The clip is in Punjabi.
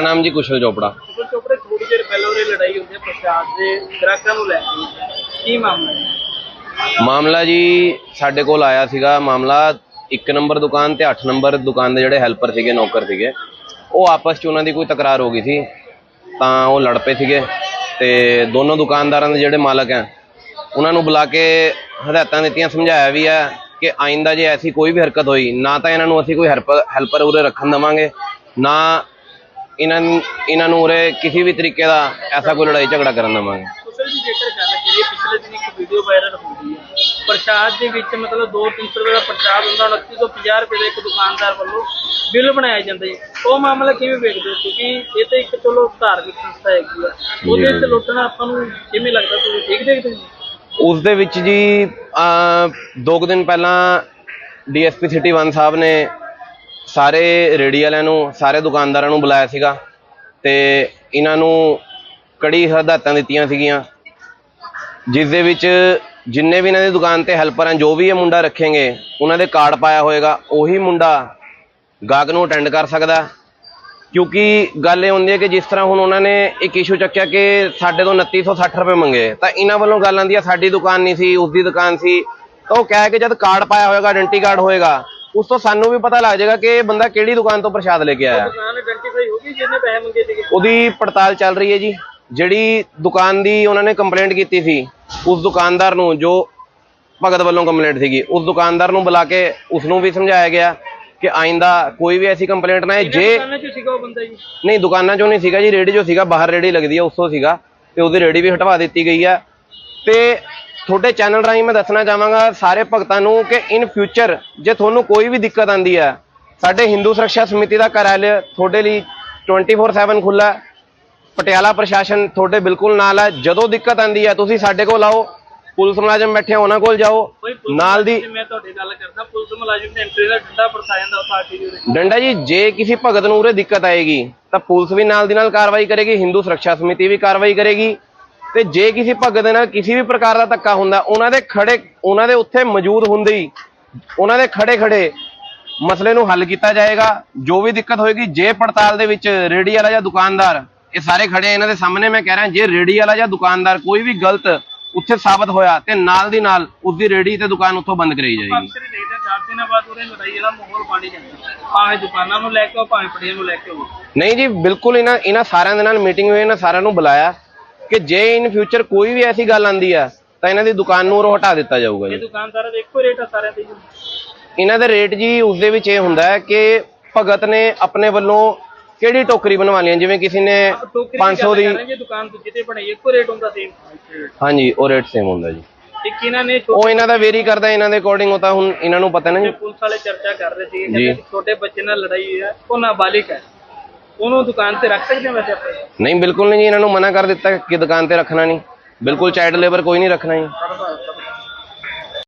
ਮੇਰਾ ਨਾਮ ਜੀ ਕੁਸ਼ਲ ਚੋਪੜਾ। ਕੁਝ ਚੋਪੜੇ ਥੋੜੀ ਦੇਰ ਪਹਿਲਾਂ ਉਹਦੇ ਲੜਾਈ ਹੁੰਦੀ ਹੈ ਪ੍ਰਸ਼ਾਦ ਦੇ ਗ੍ਰਾਹਕਾਂ ਨੂੰ ਲੈ ਕੇ। ਕੀ ਮਾਮਲਾ ਹੈ ਮਾਮਲਾ ਜੀ ਸਾਡੇ ਕੋਲ ਆਇਆ ਸੀਗਾ। ਮਾਮਲਾ 1 ਨੰਬਰ ਦੁਕਾਨ ਤੇ 8 ਨੰਬਰ ਦੁਕਾਨ ਦੇ ਜਿਹੜੇ ਹੈਲਪਰ ਸੀਗੇ ਨੌਕਰ ਸੀਗੇ। ਉਹ ਆਪਸ 'ਚ ਉਹਨਾਂ ਦੀ ਕੋਈ ਤਕਰਾਰ ਹੋ ਗਈ ਸੀ ਤਾਂ ਉਹ ਲੜ ਪਏ ਸੀਗੇ। ਤੇ ਦੋਨੋਂ ਦੁਕਾਨਦਾਰਾਂ ਦੇ ਜਿਹੜੇ ਮਾਲਕ ਹੈ ਉਹਨਾਂ ਨੂੰ ਬੁਲਾ ਕੇ ਹਦਾਇਤਾਂ ਦਿੱਤੀਆਂ ਸਮਝਾਇਆ ਵੀ ਹੈ ਕਿ ਆਇੰਦਾ ਜੇ ਐਸੀ ਕੋਈ ਵੀ ਹਰਕਤ ਹੋਈ ਨਾ ਤਾਂ ਇਹਨਾਂ ਨੂੰ ਅਸੀਂ ਕੋਈ ਹੈਲਪਰ ਉਰੇ ਰੱਖਣ ਦੇਵਾਂਗੇ ਨਾ ਇਹਨਾਂ ਨੂੰ ਇਹਨਾਂ ਨੂੰ ਉਰੇ ਕਿਸੇ ਵੀ ਤਰੀਕੇ ਦਾ ਐਸਾ ਕੋਈ ਲੜਾਈ ਝਗੜਾ ਕਰਨ ਦੇਵਾਂਗੇ ਜੀ ਜੇਕਰ ਗੱਲ ਕਰੀਏ ਪਿਛਲੇ ਦਿਨ ਇੱਕ ਵੀਡੀਓ ਵਾਇਰਲ ਹੁੰਦੀ ਹੈ। ਪ੍ਰਸ਼ਾਦ ਦੇ ਵਿੱਚ ਮਤਲਬ 2-300 ਰੁਪਏ ਦਾ ਪ੍ਰਸ਼ਾਦ ਹੁੰਦਾ 29 ਤੋਂ 50 ਰੁਪਏ ਦਾ ਇੱਕ ਦੁਕਾਨਦਾਰ ਵੱਲੋਂ ਬਿੱਲ ਬਣਾਇਆ ਜਾਂਦਾ ਜੀ। ਉਹ ਮਾਮਲਾ ਕਿਵੇਂ ਵੇਖਦੇ ਹੋ? ਕਿਉਂਕਿ ਇਹ ਤਾਂ ਇੱਕ ਚਲੋ ਧਾਰਮਿਕ ਸੰਸਥਾ ਹੈਗੀ ਆ। ਉਹਦੇ ਤੇ ਲੁੱਟਣਾ ਆਪਾਂ ਨੂੰ ਕਿਵੇਂ ਲੱਗਦਾ? ਤੁਸੀਂ ਠੀਕ ਦੇਖਦੇ ਹੋ ਉਸ ਦੇ ਵਿੱਚ ਜੀ ਦੋ ਕੁ ਦਿਨ ਪਹਿਲਾਂ ਡੀਐਸਪੀ ਸਿਟੀ 1 ਸਾਹਿਬ ਨੇ ਸਾਰੇ ਰੇੜੀ ਵਾਲਿਆਂ ਨੂੰ, ਸਾਰੇ ਦੁਕਾਨਦਾਰਾਂ ਨੂੰ ਬੁਲਾਇਆ ਸੀਗਾ ਤੇ ਇਹਨਾਂ ਨੂੰ ਕੜੀ ਹਦਾਇਤਾਂ ਦਿੱਤੀਆਂ ਸੀਗੀਆਂ, ਜਿਸ ਦੇ ਵਿੱਚ ਜਿੰਨੇ ਵੀ ਇਹਨਾਂ ਦੀ ਦੁਕਾਨ ਤੇ ਹੈਲਪਰ ਹਨ ਜੋ ਵੀ ਇਹ ਮੁੰਡਾ ਰੱਖेंगे ਉਹਨਾਂ ਦੇ ਕਾਰਡ ਪਾਇਆ ਹੋਏਗਾ, ਉਹੀ ਮੁੰਡਾ ਗਾਹਕ ਨੂੰ ਅਟੈਂਡ ਕਰ ਸਕਦਾ। ਕਿਉਂਕਿ ਗੱਲ ਇਹ ਹੁੰਦੀ ਹੈ ਕਿ ਜਿਸ ਤਰ੍ਹਾਂ ਹੁਣ ਉਹਨਾਂ ਨੇ ਇੱਕ ਇਸ਼ੂ ਚੱਕਿਆ ਕਿ ਸਾਡੇ ਤੋਂ 2960 ਰੁਪਏ ਮੰਗੇ, ਤਾਂ ਇਹਨਾਂ ਵੱਲੋਂ ਗੱਲ ਆਂਦੀ ਹੈ ਸਾਡੀ ਦੁਕਾਨ ਨਹੀਂ ਸੀ ਉਸ ਦੀ ਦੁਕਾਨ ਸੀ, ਤਾਂ ਉਹ ਕਹਿ ਕੇ ਜਦ ਕਾਰਡ ਪਾਇਆ ਹੋਏਗਾ ਆਇਡੈਂਟੀ ਕਾਰਡ ਹੋਏਗਾ ਉਸ ਤੋਂ ਸਾਨੂੰ ਵੀ ਪਤਾ ਲੱਗ ਜਾਏਗਾ ਕਿ ਇਹ ਬੰਦਾ ਕਿਹੜੀ ਦੁਕਾਨ ਤੋਂ ਪ੍ਰਸ਼ਾਦ ਲੈ ਕੇ ਆਇਆ। ਦੁਕਾਨ ਆਇਡੈਂਟੀਫਾਈ ਹੋ ਗਈ ਜਿਹਨੇ ਪੈਸੇ ਮੰਗੇ ਸੀਗੇ। ਉਹਦੀ ਪੜਤਾਲ ਚੱਲ ਰਹੀ ਹੈ ਜੀ। ਜਿਹੜੀ ਦੁਕਾਨ ਦੀ ਉਹਨਾਂ ਨੇ ਕੰਪਲੇਂਟ ਕੀਤੀ ਸੀ ਉਸ ਦੁਕਾਨਦਾਰ ਨੂੰ ਜੋ ਭਗਤ ਵੱਲੋਂ ਕੰਪਲੇਂਟ ਸੀਗੀ ਉਸ ਦੁਕਾਨਦਾਰ ਨੂੰ ਬੁਲਾ ਕੇ ਉਸ ਨੂੰ ਵੀ ਸਮਝਾਇਆ ਗਿਆ ਕਿ ਆਇੰਦਾ ਕੋਈ ਵੀ ਐਸੀ ਕੰਪਲੇਂਟ ਨਾ ਹੈ ਜੇ ਦੁਕਾਨਾਂ 'ਚ ਸੀਗਾ ਉਹ ਬੰਦਾ ਜੀ? ਨਹੀਂ ਦੁਕਾਨਾਂ ਚੋਂ ਨਹੀਂ ਸੀਗਾ ਜੀ ਰੇੜੀ ਜੋ ਸੀਗਾ ਬਾਹਰ ਰੇੜੀ ਲੱਗਦੀ ਹੈ ਉਸ ਤੋਂ ਸੀਗਾ ਤੇ ਉਹਦੀ ਰੇੜੀ ਵੀ ਹਟਵਾ ਦਿੱਤੀ ਗਈ ਹੈ। ਤੇ ਤੁਹਾਡੇ ਚੈਨਲ ਰਾਹੀਂ ਮੈਂ ਦੱਸਣਾ ਚਾਹਾਂਗਾ ਸਾਰੇ ਭਗਤਾਂ ਨੂੰ ਕਿ ਇਨ ਫਿਊਚਰ ਜੇ ਤੁਹਾਨੂੰ ਕੋਈ ਵੀ ਦਿੱਕਤ ਆਂਦੀ ਹੈ ਸਾਡੇ ਹਿੰਦੂ ਸੁਰੱਖਿਆ ਸਮਿਤੀ ਦਾ ਕਾਰਜਾਲय ਤੁਹਾਡੇ ਲਈ 24/7 ਖੁੱਲਾ ਪਟਿਆਲਾ ਪ੍ਰਸ਼ਾਸਨ ਤੁਹਾਡੇ ਬਿਲਕੁਲ ਨਾਲ ਹੈ। ਜਦੋਂ ਦਿੱਕਤ ਆਂਦੀ ਹੈ ਤੁਸੀਂ ਸਾਡੇ ਕੋਲ ਆਓ ਪੁਲਿਸ ਮੁਲਾਜ਼ਮ ਬੈਠੇ ਉਹਨਾਂ ਕੋਲ ਜਾਓ। ਨਾਲ ਦੀ ਮੈਂ ਤੁਹਾਡੀ ਗੱਲ ਕਰਦਾ ਪੁਲਿਸ ਮੁਲਾਜ਼ਮ ਦੇ ਐਂਟਰੀ ਦਾ ਡੰਡਾ ਪਰਸਾ ਜਾਂਦਾ ਪਾਰਟੀ ਦੇ ਡੰਡਾ ਜੀ ਜੇ ਕਿਸੇ ਭਗਤ ਨੂੰ ਉਰੇ ਦਿੱਕਤ ਆਏਗੀ ਤਾਂ ਪੁਲਿਸ ਵੀ ਨਾਲ ਦੀ ਨਾਲ ਕਾਰਵਾਈ ਕਰੇਗੀ ਹਿੰਦੂ ਸੁਰੱਖਿਆ ਸਮਿਤੀ ਵੀ ਕਾਰਵਾਈ ਕਰੇਗੀ। ਤੇ ਜੇ ਕਿਸੇ ਭਗਤ ਦੇ ਨਾਲ ਕਿਸੇ ਵੀ ਪ੍ਰਕਾਰ ਦਾ ਧੱਕਾ ਹੁੰਦਾ ਉਹਨਾਂ ਦੇ ਖੜੇ ਉਹਨਾਂ ਦੇ ਉੱਥੇ ਮੌਜੂਦ ਹੁੰਦੇ ਹੀ ਉਹਨਾਂ ਦੇ ਖੜੇ ਖੜੇ ਮਸਲੇ ਨੂੰ ਹੱਲ ਕੀਤਾ ਜਾਏਗਾ। ਜੋ ਵੀ ਦਿੱਕਤ ਹੋਏਗੀ ਜੇ ਪੜਤਾਲ ਦੇ ਵਿੱਚ ਰੇੜੀ ਵਾਲਾ ਜਾਂ ਦੁਕਾਨਦਾਰ ਇਹ ਸਾਰੇ ਖੜੇ ਇਹਨਾਂ ਦੇ ਸਾਹਮਣੇ ਮੈਂ ਕਹਿ ਰਿਹਾ ਜੇ ਰੇੜੀ ਵਾਲਾ ਜਾਂ ਦੁਕਾਨਦਾਰ ਕੋਈ ਵੀ ਗਲਤ ਉੱਥੇ ਸਾਬਤ ਹੋਇਆ ਤੇ ਨਾਲ ਦੀ ਨਾਲ ਉਸਦੀ ਰੇੜੀ ਤੇ ਦੁਕਾਨ ਉੱਥੋਂ ਬੰਦ ਕਰਾਈ ਜਾਏਗੀ। ਨਹੀਂ ਜੀ ਬਿਲਕੁਲ ਇਹਨਾਂ ਇਹਨਾਂ ਸਾਰਿਆਂ ਦੇ ਨਾਲ ਮੀਟਿੰਗ ਹੋਈ ਇਹਨਾਂ ਸਾਰਿਆਂ ਨੂੰ ਬੁਲਾਇਆ। ਕਿ ਜੇ ਇਨ ਫਿਊਚਰ ਕੋਈ ਵੀ ਐਸੀ ਗੱਲ ਆਂਦੀ ਆ ਤਾਂ ਇਹਨਾਂ ਦੀ ਦੁਕਾਨ ਨੂੰ ਉਰੋਂ ਹਟਾ ਦਿੱਤਾ ਜਾਊਗਾ ਇਹ ਜੀ ਦੁਕਾਨਦਾਰਾਂ ਦੇ ਇੱਕੋ ਰੇਟ ਆ ਸਾਰਿਆਂ ਦੇ ਜੀ ਇਹਨਾਂ ਦੇ ਰੇਟ ਜੀ ਉਸ ਦੇ ਵਿੱਚ ਇਹ ਹੁੰਦਾ ਹੈ ਕਿ ਭਗਤ ਨੇ ਆਪਣੇ ਵੱਲੋਂ ਕਿਹੜੀ ਟੋਕਰੀ ਬਣਵਾਣੀ ਹੈ? ਜਿਵੇਂ ਕਿਸੇ ਨੇ ਟੋਕਰੀ 500 ਦੀ ਜੇ ਦੁਕਾਨ ਦੂਜੀ ਤੇ ਬਣਾਈ ਇੱਕੋ ਰੇਟ ਹੁੰਦਾ ਸੇਮ ਹਾਂਜੀ ਉਹ ਰੇਟ ਸੇਮ ਹੁੰਦਾ ਜੀ। ਨੇ ਉਹ ਇਹਨਾਂ ਦਾ ਵੇਰੀ ਕਰਦਾ ਇਹਨਾਂ ਦੇ ਅਕੋਰਡਿੰਗ ਤਾਂ ਹੁਣ ਇਹਨਾਂ ਨੂੰ ਪਤਾ ਨਾ ਜੀ। ਛੋਟੇ ਪੁਲਿਸ ਵਾਲੇ ਚਰਚਾ ਕਰ ਰਹੇ ਸੀ। ਕਿ ਛੋਟੇ ਬੱਚੇ ਨਾਲ ਲੜਾਈ ਹੋਈ ਹੈ ਉਹ ਨਾਬਾਲਿਗ ਹੈ। ਉਹਨੂੰ ਦੁਕਾਨ ਤੇ ਰੱਖ ਸਕਦੇ ਹਾਂ ਵੈਸੇ ਆਪਾਂ? ਨਹੀਂ, ਬਿਲਕੁਲ ਨਹੀਂ ਜੀ, ਇਹਨਾਂ ਨੂੰ ਮਨਾ ਕਰ ਦਿੱਤਾ ਕਿ ਦੁਕਾਨ ਤੇ ਰੱਖਣਾ ਨਹੀਂ। ਬਿਲਕੁਲ ਚਾਈਲਡ ਲੇਬਰ ਕੋਈ ਨਹੀਂ ਰੱਖਣਾ ਜੀ।